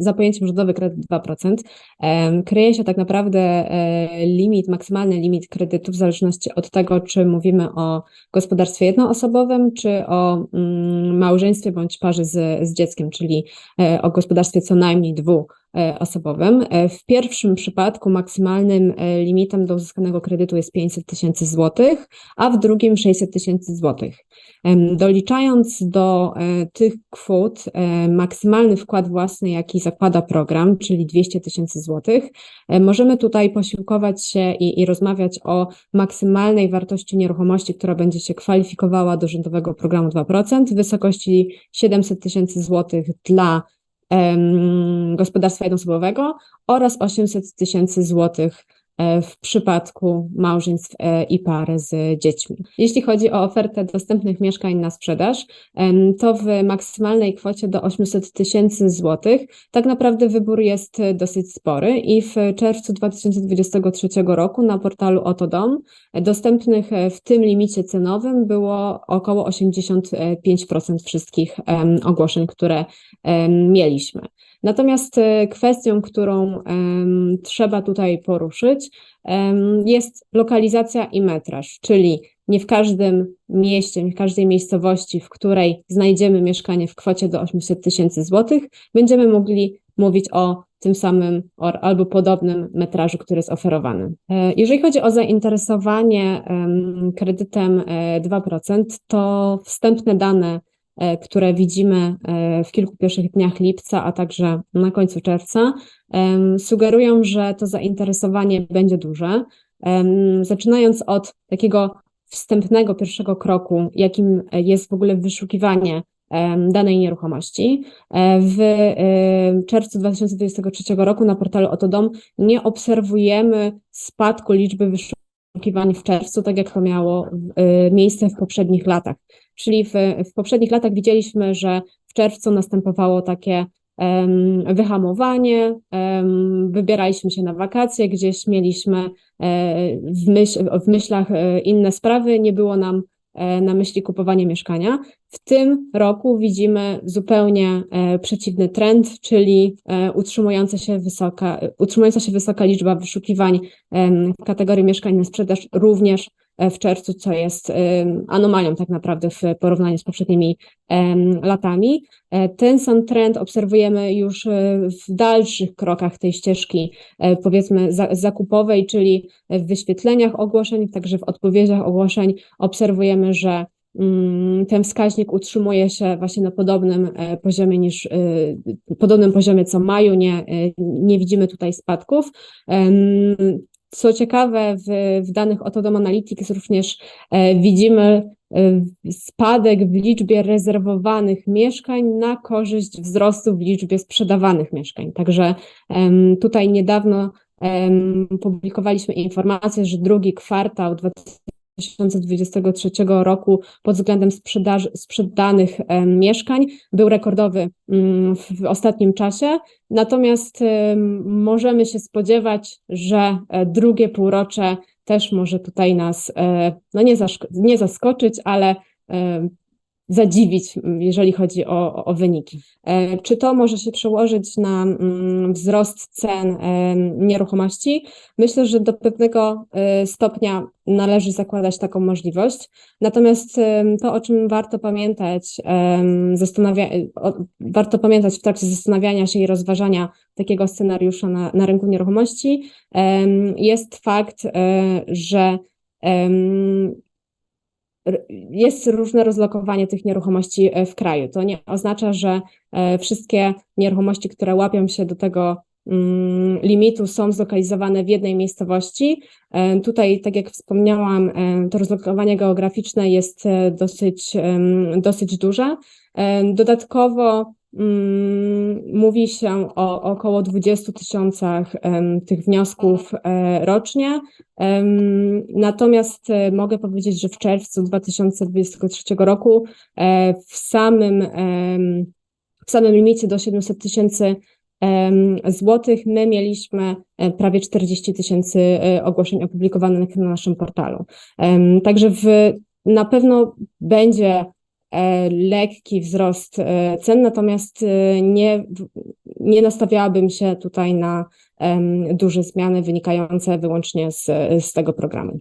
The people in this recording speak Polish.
za pojęciem rządowy kredyt 2%, kryje się tak naprawdę e, limit, maksymalny limit kredytu w zależności od tego, czy mówimy o gospodarstwie jednoosobowym, czy o mm, małżeństwie bądź parze z, z dzieckiem, czyli e, o gospodarstwie co najmniej E, osobowym. E, w pierwszym przypadku maksymalnym e, limitem do uzyskanego kredytu jest 500 tysięcy złotych, a w drugim 600 tysięcy złotych. Doliczając do tych kwot maksymalny wkład własny, jaki zakłada program, czyli 200 tysięcy złotych, możemy tutaj posiłkować się i, i rozmawiać o maksymalnej wartości nieruchomości, która będzie się kwalifikowała do rządowego programu 2% w wysokości 700 tysięcy złotych dla gospodarstwa jednoosobowego oraz 800 tysięcy złotych w przypadku małżeństw e, i pary z dziećmi. Jeśli chodzi o ofertę dostępnych mieszkań na sprzedaż, to w maksymalnej kwocie do 800 tysięcy złotych tak naprawdę wybór jest dosyć spory i w czerwcu 2023 roku na portalu Otodom dostępnych w tym limicie cenowym było około 85% wszystkich ogłoszeń, które mieliśmy. Natomiast e, kwestią, którą trzeba tutaj poruszyć, jest lokalizacja i metraż, czyli nie w każdym mieście, nie w każdej miejscowości, w której znajdziemy mieszkanie w kwocie do 800 tysięcy złotych, będziemy mogli mówić o tym samym albo podobnym metrażu, który jest oferowany. E, jeżeli chodzi o zainteresowanie kredytem 2%, e, to wstępne dane które widzimy e, w kilku pierwszych dniach lipca, a także na końcu czerwca, sugerują, że to zainteresowanie będzie duże. Zaczynając od takiego wstępnego pierwszego kroku, jakim jest w ogóle wyszukiwanie danej nieruchomości. E, w czerwcu 2023 roku na portalu Otodom nie obserwujemy spadku liczby wyszukiwań w czerwcu, tak jak to miało miejsce w poprzednich latach. Czyli w, w poprzednich latach widzieliśmy, że w czerwcu następowało takie wyhamowanie, wybieraliśmy się na wakacje, gdzieś mieliśmy e, w, myśl, w myślach e, inne sprawy, nie było nam e, na myśli kupowanie mieszkania. W tym roku widzimy zupełnie przeciwny trend, czyli utrzymująca się wysoka, utrzymująca się wysoka liczba wyszukiwań kategorii mieszkań na sprzedaż również w czerwcu, co jest anomalią tak naprawdę w porównaniu z poprzednimi latami. E, ten sam trend obserwujemy już e, w dalszych krokach tej ścieżki, e, powiedzmy, zakupowej, czyli w wyświetleniach ogłoszeń, także w odpowiedziach ogłoszeń obserwujemy, że mm, ten wskaźnik utrzymuje się właśnie na podobnym poziomie niż podobnym poziomie co maju, nie, nie widzimy tutaj spadków. Co ciekawe, w, w danych Otodom Analytics również e, widzimy e, spadek w liczbie rezerwowanych mieszkań na korzyść wzrostu w liczbie sprzedawanych mieszkań. Także tutaj niedawno publikowaliśmy informację, że drugi kwartał 2020 2023 roku pod względem sprzedanych mieszkań był rekordowy mm, w ostatnim czasie. Natomiast możemy się spodziewać, że e, drugie półrocze też może tutaj nas e, no nie zaskoczyć, ale zadziwić, jeżeli chodzi o, o wyniki. E, czy to może się przełożyć na mm, wzrost cen nieruchomości? Myślę, że do pewnego e, stopnia należy zakładać taką możliwość. Natomiast to, o czym warto pamiętać, warto pamiętać w trakcie zastanawiania się i rozważania takiego scenariusza na, na rynku nieruchomości, jest fakt, e, że jest różne rozlokowanie tych nieruchomości e, w kraju. To nie oznacza, że e, wszystkie nieruchomości, które łapią się do tego mm, limitu są zlokalizowane w jednej miejscowości. E, tutaj, tak jak wspomniałam, to rozlokowanie geograficzne jest dosyć, dosyć duże. Dodatkowo mówi się o około 20 tysiącach tych wniosków e, rocznie. Natomiast e, mogę powiedzieć, że w czerwcu 2023 roku e, w samym, w samym limicie do 700 tysięcy złotych my mieliśmy prawie 40 tysięcy ogłoszeń opublikowanych na naszym portalu. Także w, na pewno będzie lekki wzrost e, cen, natomiast e, nie, nie nastawiałabym się tutaj na duże zmiany wynikające wyłącznie z, z tego programu.